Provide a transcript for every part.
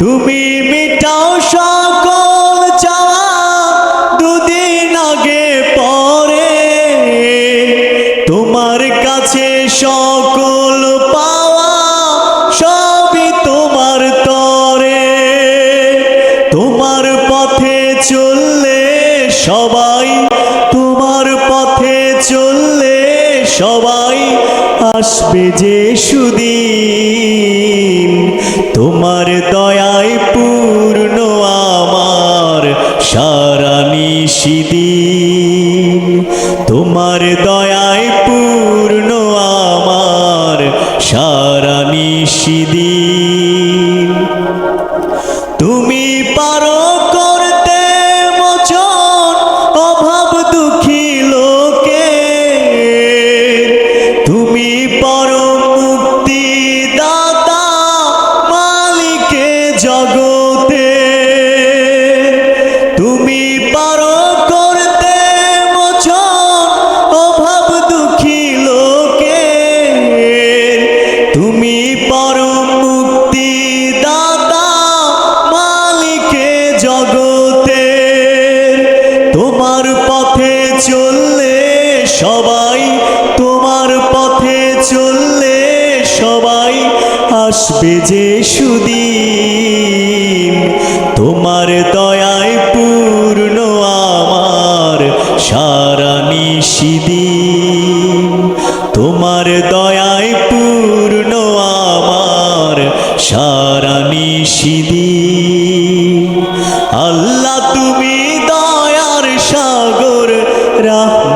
তুমি মিটাও সকল চাওয়া দুদিন আগে পরে। তোমার কাছে সকল পাওয়া সবই তোমার তরে। তোমার পথে চললে সবাই, তোমার পথে চললে সবাই আসবে যে সুদিন। তোমার দয়ায় নিশিদিন তোমার দয়ায় পূর্ণ আমার সারা নিশিদিন। তুমি পারো করতে মোচন, অভাব দুঃখী লোকে তুমি পরম মুক্তি দাতা মালিকে জগতে সবাই তোমার পথে চললে সবাই আসবে যে সুদিন। তোমার দয়ায় পূর্ণ আমার সারা নিশিদিন তোমার দয়ায় পূর্ণ আমার সারা নিশিদিন আল্লাহ তুমি দয়ার সাগর রাহমানুরাহিম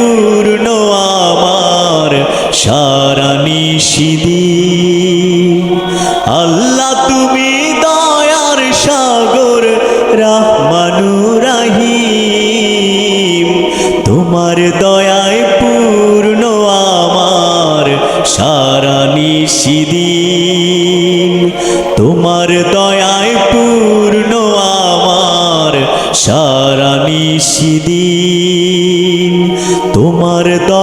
সারা নিশিদিন আল্লাহ তুমি দয়ার সাগর রাহমানুরাহিম তোমার দয়ায় পূর্ণ আমার সারা নিশিদিন তোমার দয়ায় পূর্ণ আমার সারা নিশিদিন তোমার দয়ায়